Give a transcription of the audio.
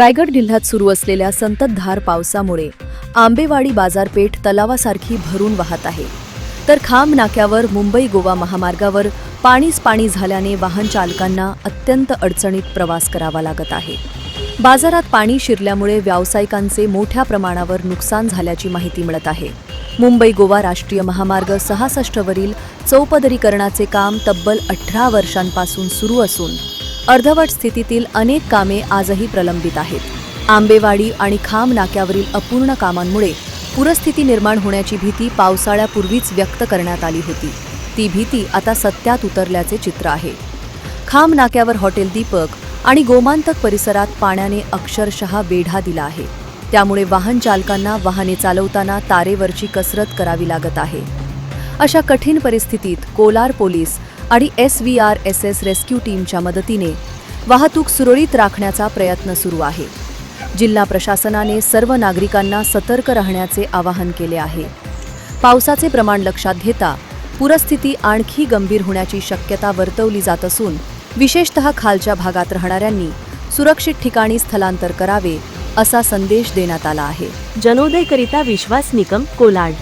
रायगड जिल्ह्यात सुरू असलेल्या संततधार पावसामुळे आंबेवाडी बाजारपेठ तलावासारखी भरून वाहत आहे. तर खांब नाक्यावर मुंबई गोवा महामार्गावर पाणीच पाणी झाल्याने वाहन चालकांना अत्यंत अडचणीत प्रवास करावा लागत आहे. बाजारात पाणी शिरल्यामुळे व्यावसायिकांचे मोठ्या प्रमाणावर नुकसान झाल्याची माहिती मिळत आहे. मुंबई गोवा राष्ट्रीय महामार्ग सहासष्टवरील चौपदरीकरणाचे काम तब्बल अठरा वर्षांपासून सुरू असून अर्धवट स्थितीतील अनेक कामे आजही प्रलंबित आहेत. आंबेवाडी आणि खांब नाक्यावरील अपूर्ण कामांमुळे पूरस्थिती निर्माण होण्याची भीती पावसाळ्यापूर्वीच व्यक्त करण्यात आली होती. ती भीती आता सत्यात उतरल्याचे चित्र आहे. खांब नाक्यावर हॉटेल दीपक आणि गोमांतक परिसरात पाण्याने अक्षरशः वेढा दिला आहे. त्यामुळे वाहन चालकांना वाहने चालवताना तारेवरची कसरत करावी लागत आहे. अशा कठीण परिस्थितीत कोलार पोलीस आणि S V R S S rescue टीमच्या मदतीने वाहतूक सुरळीत राखण्याचा प्रयत्न सुरू आहे. जिल्हा प्रशासनाने सर्व नागरिकांना सतर्क राहण्याचे आवाहन केले आहे. पावसाचे प्रमाण लक्षात घेता पूरस्थिती आणखी गंभीर होण्याची शक्यता वर्तवली जात असून विशेषतः खालच्या भागात राहणाऱ्यांनी सुरक्षित ठिकाणी स्थलांतर करावे असा संदेश देण्यात आला आहे. जनोदयकरिता विश्वास निकम कोलाड.